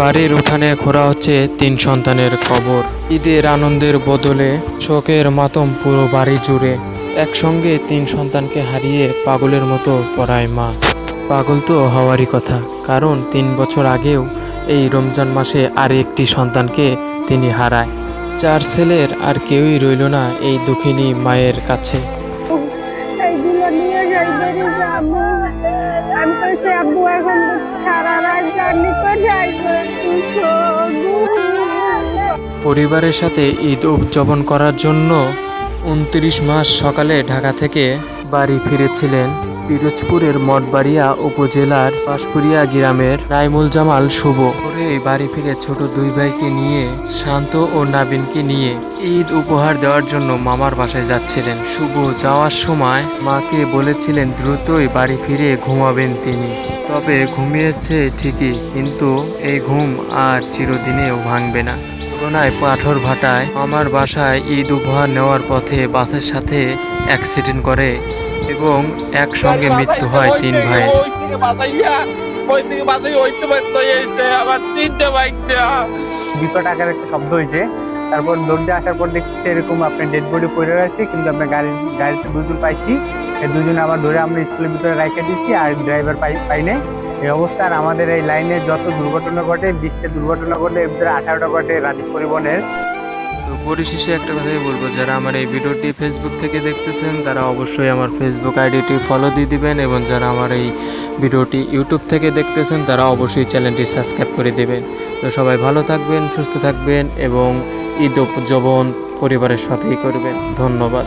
বাড়ির উঠানে খোঁড়া হচ্ছে তিন সন্তানের কবর। ঈদের আনন্দের বদলে শোকের মাতম পুরো বাড়ি জুড়ে। একসঙ্গে তিন সন্তানকে হারিয়ে পাগলের মতো পড়ায় মা। পাগল তো হওয়ারই কথা, কারণ তিন বছর আগেও এই রমজান মাসে আর একটি সন্তানকে তিনি হারায়। চার ছেলের আর কেউই রইল না এই দুঃখিনী মায়ের কাছে। আব্বু আমি আব্বু, এখন সারা রাত জার্নি করে পরিবারের সাথে ঈদ উদযাপন করার জন্য উনত্রিশ মাস সকালে ঢাকা থেকে বাড়ি ফিরেছিলেন। পিরোজপুরের মঠবাড়িয়া উপজেলার পাশপুরিয়া গ্রামের রাইমুল জামাল শুভ। পরে বাড়ি ফিরে ছোট দুই ভাইকে নিয়ে, শান্ত ও নাবিনকে নিয়ে ঈদ উপহার দেওয়ার জন্য মামার বাসায় যাচ্ছিলেন। শুভ যাওয়ার সময় মাকে বলেছিলেন দ্রুতই বাড়ি ফিরে ঘুমাবেন তিনি। তবে ঘুমিয়েছে ঠিকই, কিন্তু এই ঘুম আর চিরদিনেও ভাঙবে না। করোনায় পাথর ভাটায় আমার বাসায় ঈদ উপহার নেওয়ার পথে বাসের সাথে অ্যাক্সিডেন্ট করে এবং একসঙ্গে মৃত্যু হয় তিন দেওয়া বিকট আকার একটা শব্দ হয়েছে। তারপর দৌড়ে আসার পর দেখছি এরকম আপনার ডেড বডি পড়ে রয়েছে, কিন্তু আপনার গাড়ি, গাড়িতে দুজন পাইছি। দুজন আবার ধরে আমরা স্কুলের ভিতরে রাইখে দিচ্ছি আর ড্রাইভার পাই পাই নাই। এই অবস্থা আর আমাদের এই লাইনে যত দুর্ঘটনা ঘটে, বিশটা দুর্ঘটনা ঘটে, এর ভিতরে আঠারোটা ঘটে রাজীব পরিবহনের। পরিশেষে একটা কথাই বলব, যারা আমার এই ভিডিওটি ফেসবুক থেকে দেখতেছেন, তারা অবশ্যই আমার ফেসবুক আইডিটি ফলো দিয়ে দিবেন এবং যারা আমার এই ভিডিওটি ইউটিউব থেকে দেখতেছেন, তারা অবশ্যই চ্যানেলটি সাবস্ক্রাইব করে দেবেন। তো সবাই ভালো থাকবেন, সুস্থ থাকবেন এবং ঈদ উদযাপন পরিবারের সাথেই করবেন। ধন্যবাদ।